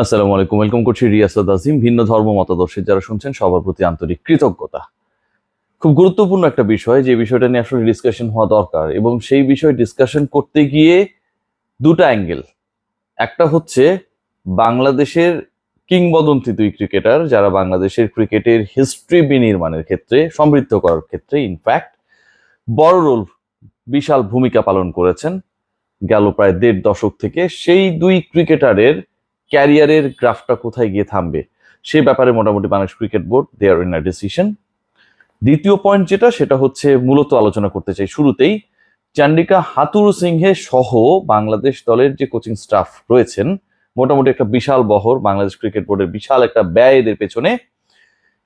আসসালামু আলাইকুম। ওয়েলকাম করছি রিয়াসাদ আজিম। ভিন্ন ধর্ম মতাদর্শের যারা শুনছেন, সবার প্রতি আন্তরিক কৃতজ্ঞতা। খুব গুরুত্বপূর্ণ একটা বিষয়, যে বিষয়টা নিয়ে আসলে ডিসকাশন হওয়া দরকার এবং সেই বিষয় ডিসকাশন করতে গিয়ে দুটো অ্যাঙ্গেল একটা হচ্ছে বাংলাদেশের কিংবদন্তি দুই ক্রিকেটার যারা বাংলাদেশের ক্রিকেটের হিস্ট্রি বিনির্মাণের ক্ষেত্রে, সমৃদ্ধ করার ক্ষেত্রে ইনফ্যাক্ট বড় রোল, বিশাল ভূমিকা পালন করেছেন। গেল প্রায় দেড় দশক থেকে সেই দুই ক্রিকেটারের ক্যারিয়ারের গ্রাফটা কোথায় গিয়ে থামবে? সে ব্যাপারে মোটামুটি Bangladesh cricket board there in a decision দ্বিতীয় পয়েন্ট যেটা, সেটা হচ্ছে মূলত আলোচনা করতে চাই শুরুতেই। চান্ডিকা হাতুরু সিংহে সহ বাংলাদেশ দলের যে কোচিং স্টাফ রয়েছেন, মোটামুটি একটা বিশাল বহর বাংলাদেশ ক্রিকেট বোর্ডের বিশাল একটা ব্যয় এদের পেছনে।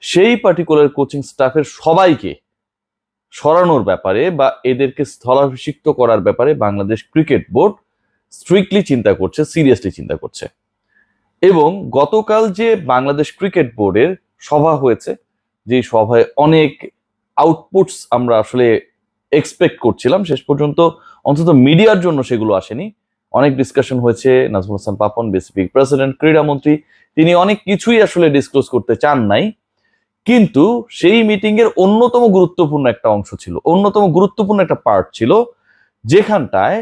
সেই পার্টিকুলার কোচিং স্টাফের সবাইকে সরানোর ব্যাপারে বা এদেরকে স্থলাভিষিক্ত করার ব্যাপারে বাংলাদেশ ক্রিকেট বোর্ড স্ট্রিক্টলি চিন্তা করছে সিরিয়াসলি চিন্তা করছে। এবং গতকাল যে বাংলাদেশ ক্রিকেট বোর্ডের সভা হয়েছে যে সভায় অনেক আউটপুটস আমরা আসলে এক্সপেক্ট করছিলাম, শেষ পর্যন্ত অন্তত মিডিয়ার জন্য সেগুলো আসেনি। অনেক ডিসকাশন হয়েছে, নাজমুল হাসান পাপন বিসিবি প্রেসিডেন্ট ক্রীড়ামন্ত্রী তিনি অনেক কিছুই আসলে ডিসক্লোজ করতে চান নাই। কিন্তু সেই মিটিং এর অন্যতম গুরুত্বপূর্ণ একটা অংশ ছিল, অন্যতম গুরুত্বপূর্ণ একটা পার্ট ছিল, যেখানটায়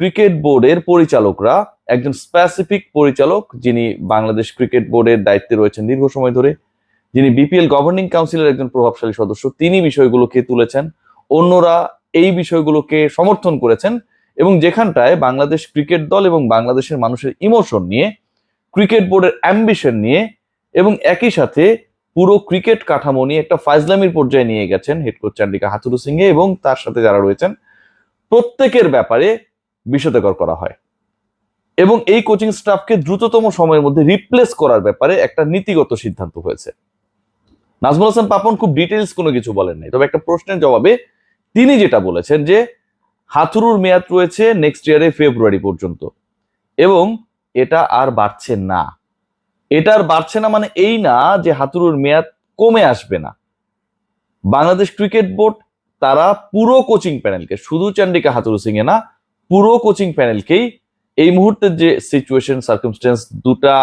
ক্রিকেট বোর্ডের পরিচালকরা একজন স্পেসিফিক পরিচালক যিনি বাংলাদেশ ক্রিকেট বোর্ডের দায়িত্বে রয়েছেন দীর্ঘ সময় ধরে। যিনি বিপিএল গভর্নিং কাউন্সিলের একজন প্রভাবশালী সদস্য, তিনি বিষয়গুলোকে তুলেছেন। অন্যরা এই বিষয়গুলোকে সমর্থন করেছেন এবং যেখানটায় বাংলাদেশ ক্রিকেট দল এবং বাংলাদেশের মানুষের ইমোশন নিয়ে, ক্রিকেট বোর্ডের অ্যাম্বিশন নিয়ে এবং একই সাথে পুরো ক্রিকেট কাঠামো নিয়ে একটা ফাইজলামির পর্যায়ে নিয়ে গেছেন head coach Chandika Hathurusingha এবং তার সাথে যারা রয়েছেন। প্রত্যেকের ব্যাপারে বিষদকর করা হয়। এবং এই কোচিং স্টাফকে দ্রুততম সময়ের মধ্যে রিপ্লেস করার ব্যাপারে একটা নীতিগত সিদ্ধান্ত হয়েছে। নাজমুল হাসান পাপন খুব ডিটেলস কোনো কিছু বলেন নাই। তবে একটা প্রশ্নের জবাবে তিনি যেটা বলেছেন যে, হাথুরুর মেয়াদ রয়েছে নেক্সট ইয়ারে ফেব্রুয়ারি পর্যন্ত। এবং এটা আর বাড়ছে না। এটা আর বাড়ছে না মানে এই না যে হাতুরুর মেয়াদ কমে আসবে না। বাংলাদেশ ক্রিকেট বোর্ড তারা পুরো কোচিং প্যানেলকে শুধু চান্ডিকা হাতুরু সিং এ না পুরো কোচিং প্যানেলকেই এই মুহূর্তের যে সিচুয়েশন সার্কামস্টেন্স দুটা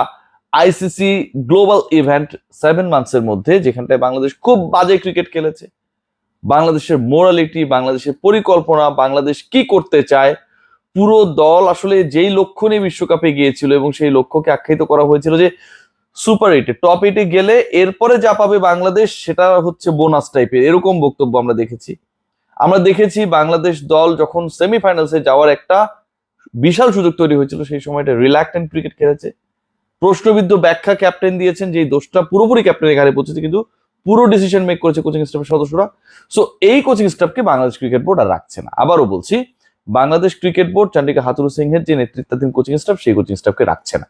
আইসিসি গ্লোবাল ইভেন্ট সেভেন মান্থসের মধ্যে, যেখানটায় বাংলাদেশ খুব বাজে ক্রিকেট খেলেছে। বাংলাদেশের মোরালিটি বাংলাদেশের পরিকল্পনা, বাংলাদেশ কি করতে চায়, পুরো দল আসলে যেই লক্ষ্য নিয়ে বিশ্বকাপে গিয়েছিল এবং সেই লক্ষ্যকে আখ্যায়িত করা হয়েছিল যে সুপার এইটে টপ এইটে গেলে এরপরে যা পাবে বাংলাদেশ, সেটা হচ্ছে বোনাস টাইপের এরকম বক্তব্য আমরা দেখেছি। আমরা দেখেছি বাংলাদেশ দল যখন সেমিফাইনালসে যাওয়ার একটা বিশাল সুযোগ তৈরি হয়েছিল, সেই সময়টা রিল্যাক্টেন্ট ক্রিকেট খেলেছে। প্রশ্নবিদ্ধ ব্যাখ্যা ক্যাপ্টেন দিয়েছেন যে দোষটা পুরোপুরি ক্যাপ্টেনের ঘাড়ে পৌঁছেছে, কিন্তু পুরো ডিসিশন মেক করেছে কোচিং স্টাফের সদস্যরা। সো এই কোচিং স্টাফকে বাংলাদেশ ক্রিকেট বোর্ড আর রাখছে না। আবারও বলছি, বাংলাদেশ ক্রিকেট বোর্ড চান্ডিকা হাতুরু সিংহের যে নেতৃত্বাধীন কোচিং স্টাফ সেই কোচিং স্টাফকে রাখছে না।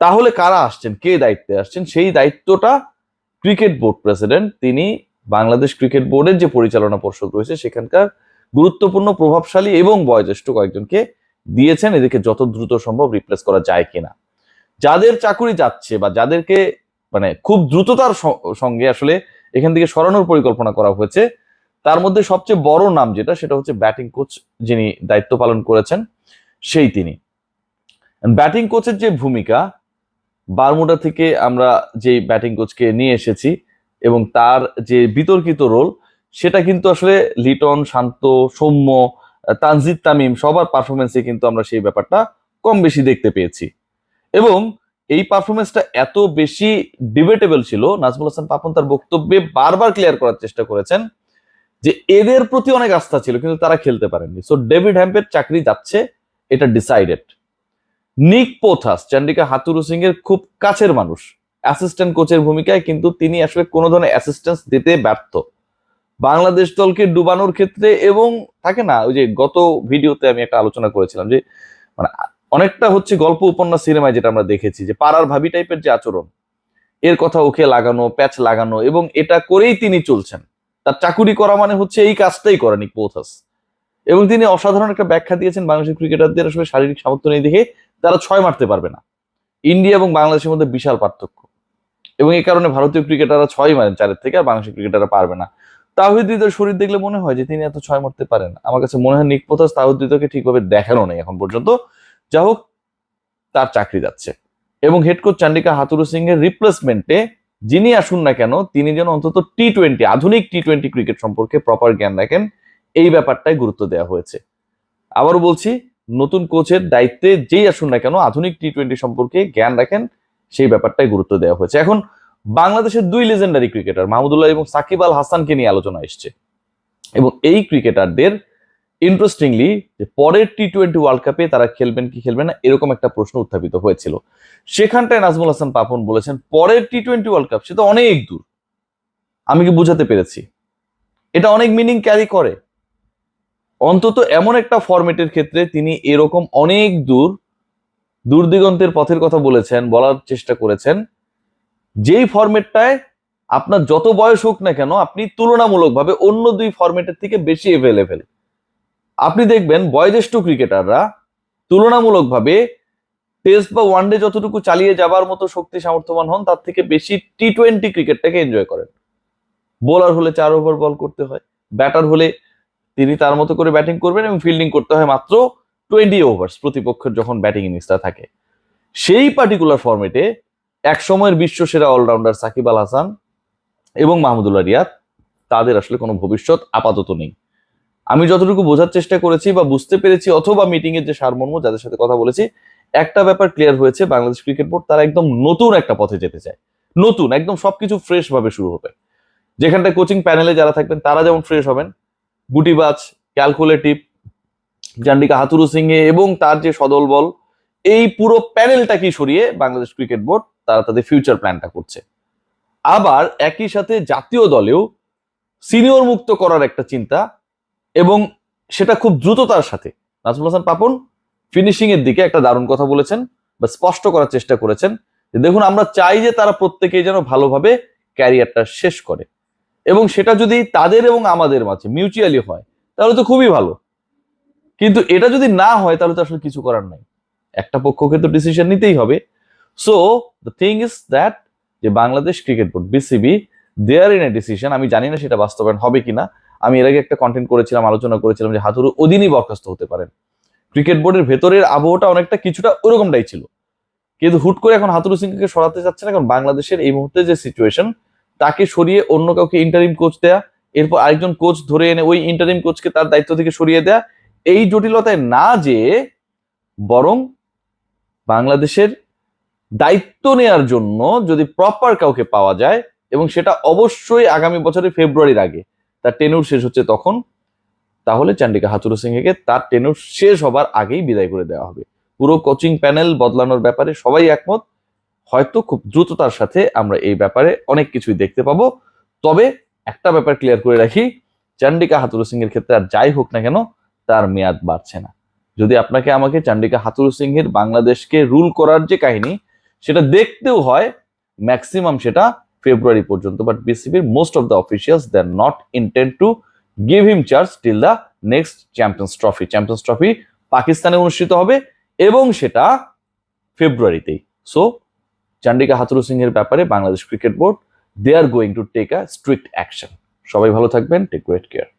তাহলে কারা আসছেন? কে দায়িত্বে আসছেন? সেই দায়িত্বটা ক্রিকেট বোর্ড প্রেসিডেন্ট তিনি বাংলাদেশ ক্রিকেট বোর্ডের যে পরিচালনা পর্ষদ রয়েছে, সেখানকার গুরুত্বপূর্ণ, প্রভাবশালী এবং বয়োজ্যেষ্ঠ কয়েকজনকে দিয়েছেন। এদেরকে যত দ্রুত সম্ভব রিপ্লেস করা যায় কিনা। যাদের চাকুরি যাচ্ছে বা যাদেরকে মানে খুব দ্রুততার সঙ্গে আসলে এখান থেকে সরানোর পরিকল্পনা করা হয়েছে, তার মধ্যে সবচেয়ে বড় নাম যেটা, সেটা হচ্ছে ব্যাটিং কোচ যিনি দায়িত্ব পালন করেছেন, সেই তিনি। ব্যাটিং কোচের যে ভূমিকা, বারমুডা থেকে আমরা যে ব্যাটিং কোচকে নিয়ে এসেছি এবং তার যে বিতর্কিত রোল, সেটা কিন্তু আসলে লিটন, শান্ত, সৌম্য, তানজিদ তামিম সবার পারফরমেন্সে কিন্তু আমরা সেই ব্যাপারটা কম বেশি দেখতে পেয়েছি। এবং এই পারফরমেন্সটা এত বেশি ডিবেটেবল ছিল, নাজমুল হাসান পাপন তার বক্তব্যে বারবার ক্লিয়ার করার চেষ্টা করেছেন যে এদের প্রতি অনেক আস্থা ছিল, কিন্তু তারা খেলতে পারেননি। সো ডেভিড হ্যাম্পের চাকরি যাচ্ছে, এটা ডিসাইডেড নিক পোথাস, চান্ডিকা হাতুরু সিং এর খুব কাছের মানুষ। অ্যাসিস্ট্যান্ট কোচের ভূমিকায় কিন্তু তিনি আসলে কোনো ধরনের অ্যাসিস্ট্যান্স দিতে ব্যর্থ। বাংলাদেশ দলকে ডুবানোর ক্ষেত্রে এবং থাকে না, ওই যে গত ভিডিওতে আমি একটা আলোচনা করেছিলাম যে মানে অনেকটা হচ্ছে গল্প উপন্যাস সিনেমায় যেটা আমরা দেখেছি যে, পাড়ার ভাবি টাইপের যে আচরণ, এর কথা ওকে লাগানো, প্যাচ লাগানো এবং এটা করেই তিনি চলছেন। তার চাকুরি করা মানে হচ্ছে এই কাজটাই করা নিক পোথাস এবং তিনি অসাধারণ একটা ব্যাখ্যা দিয়েছেন বাংলাদেশের ক্রিকেটারদের আসলে শারীরিক সামর্থ্য নেই দেখে, তারা ছয় মারতে পারবে না। ইন্ডিয়া এবং বাংলাদেশের মধ্যে বিশাল পার্থক্য। এবং এই কারণে ভারতীয় ক্রিকেটাররা ছয় মারেন চারের থেকে, আর বাংলাদেশের ক্রিকেটাররা পারবে না। তাহিদিদের শরীর দেখলে মনে হয় যে তিনি এত ছয় মারতে পারেন। আমার কাছে মনে হয় নিক পোথাস তাহিদিদকে ঠিকভাবে দেখানো নেই এখন পর্যন্ত। যা হোক, তার চাকরি যাচ্ছে। এবং head coach Chandika Hathurusingha এর রিপ্লেসমেন্টে যিনি আসুন না কেন, তিনি যেন অন্তত টি টোয়েন্টি আধুনিক টি টোয়েন্টি ক্রিকেট সম্পর্কে প্রপার জ্ঞান রাখেন, এই ব্যাপারটাই গুরুত্ব দেওয়া হয়েছে। আবারও বলছি, নতুন কোচের দায়িত্বে যেই আসুন না কেন, আধুনিক টি টোয়েন্টি সম্পর্কে জ্ঞান রাখেন সেই ব্যাপারটাই গুরুত্ব দেওয়া হয়েছে। এখন বাংলাদেশের দুই লেজেন্ডারি ক্রিকেটার মাহমুদুল্লাহ এবং সাকিব আল হাসানকে নিয়ে আলোচনা এসছে। এবং এই ক্রিকেটারদের ইন্টারেস্টিংলি যে পরের টি টোয়েন্টি ওয়ার্ল্ড কাপে তারা খেলবেন কি খেলবেন না, এরকম একটা প্রশ্ন উত্থাপিত হয়েছিল। সেখানটায় নাজমুল হাসান পাপন বলেছেন, পরের টি টোয়েন্টি ওয়ার্ল্ড কাপ সেটা অনেক দূর। আমি কি বুঝাতে পেরেছি? এটা অনেক মিনিং ক্যারি করে। অন্তত এমন একটা ফরম্যাটের ক্ষেত্রে তিনি এরকম অনেক দূর দূর দিগন্তের পথের কথা বলেছেন, বলার চেষ্টা করেছেন। যেই ফরম্যাটটায় আপনার যত বয়স হোক না কেন, আপনি তুলনামূলকভাবে অন্য দুই ফরম্যাটের থেকে বেশি এভেলেবেল আপনি দেখবেন, বয়োজ্যেষ্ঠ ক্রিকেটাররা তুলনামূলকভাবে টেস্ট বা ওয়ানডে যতটুকু চালিয়ে যাবার মতো শক্তি সামর্থ্যবান হন, তার থেকে বেশি টি টোয়েন্টি ক্রিকেটটাকে এনজয় করেন। বোলার হলে চার ওভার বল করতে হয় ব্যাটার হলে তিনি তার মতো করে ব্যাটিং করবেন এবং ফিল্ডিং করতে হয় মাত্র টোয়েন্টি ওভার্স প্রতিপক্ষের যখন ব্যাটিং ইনিংসটা থাকে। সেই পার্টিকুলার ফর্মেটে এক সময়ের বিশ্ব সেরা অলরাউন্ডার সাকিব আল হাসান এবং মাহমুদুল্লাহ রিয়াদ, তাদের আসলে কোনো ভবিষ্যৎ আপাতত নেই। আমি যতটুকু বোঝার চেষ্টা করেছি বা বুঝতে পেরেছি অথবা মিটিং এর যে সারমর্ম যাদের সাথে কথা বলেছি, একটা ব্যাপার ক্লিয়ার হয়েছে, বাংলাদেশ ক্রিকেট বোর্ড তারা একদম নতুন একটা পথে যেতে চায়। নতুন, একদম সবকিছু ফ্রেশ ভাবে শুরু হবে। যেখানটায় কোচিং প্যানেলে যারা থাকবেন, তারা যেমন ফ্রেশ হবেন, গুটিবাজ ক্যালকুলেটিভ জান্ডিকা হাতুরু সিংহে এবং তার যে সদল বল, এই পুরো প্যানেলটাকেই সরিয়ে বাংলাদেশ ক্রিকেট বোর্ড তারা তাদের ফিউচার প্ল্যানটা করছে। আবার একই সাথে জাতীয় দলেও সিনিয়র মুক্ত করার একটা চিন্তা এবং সেটা খুব দ্রুততার সাথে। নাজমুল হাসান পাপন ফিনিশিং এর দিকে একটা দারুণ কথা বলেছেন বা স্পষ্ট করার চেষ্টা করেছেন যে দেখুন, আমরা চাই যে তারা প্রত্যেকেই যেন ভালোভাবে ক্যারিয়ারটা শেষ করে। এবং সেটা যদি তাদের এবং আমাদের মাঝে মিউচুয়ালি হয়, তাহলে তো খুবই ভালো। কিন্তু এটা যদি না হয়, তাহলে তো আসলে কিছু করার নাই। একটা পক্ষকে তো ডিসিশন নিতেই হবে। So the thing is that যে Bangladesh cricket board BCB there in a decision আমি জানি না সেটা বাস্তবায়ন হবে কিনা। আমি এর আগে একটা কন্টেন্ট করেছিলাম, আলোচনা করেছিলাম যে হাতুরু অধীনই বরখাস্ত হতে পারেন। ক্রিকেট বোর্ডের ভেতরের আবহটা অনেকটা কিছুটা ওরকমটাই ছিল। কিন্তু হুট করে এখন হাতুরু সিংকে সরাতে যাচ্ছে না, কারণ বাংলাদেশের এই মুহূর্তে যে সিচুয়েশন তাকে সরিয়ে অন্য কাউকে ইন্টারিম কোচ দেয়া, এরপর আরেকজন কোচ ধরে এনে ওই ইন্টারিম কোচকে তার দায়িত্ব থেকে সরিয়ে দেয়া এই জটিলতায় না যে বরং বাংলাদেশের দায়িত্ব নেয়ার জন্য যদি প্রপার কাউকে পাওয়া যায় এবং সেটা অবশ্যই আগামী বছরের ফেব্রুয়ারির আগে, তার টেনুর শেষ হচ্ছে তখন, তাহলে চান্ডিকা হাতুরু সিংকে তার টেনুর শেষ হবার আগেই বিদায় করে দেওয়া হবে। পুরো কোচিং প্যানেল বদলানোর ব্যাপারে সবাই একমত। হয়তো খুব দ্রুততার সাথে আমরা এই ব্যাপারে অনেক কিছুই দেখতে পাবো। তবে একটা ব্যাপার ক্লিয়ার করে রাখি, চান্ডিকা হাতুরু এর ক্ষেত্রে আর যাই হোক না কেন তার মেয়াদ বাড়ছে না। যদি আপনাকে আমাকে চান্ডিকা হাতুরু সিংহের বাংলাদেশকে রুল করার যে কাহিনী, সেটা দেখতেও হয় ম্যাক্সিমাম সেটা ফেব্রুয়ারি পর্যন্ত বাট বিসিবির most of the officials they are not intend to give him charge till the next Champions Trophy Champions Trophy পাকিস্তানে অনুষ্ঠিত হবে এবং সেটা ফেব্রুয়ারিতেই সো চান্ডিকা হাতুরু সিংহের ব্যাপারে Bangladesh cricket board they are going to take a strict action সবাই ভালো থাকবেন টেক গ্রেট কেয়ার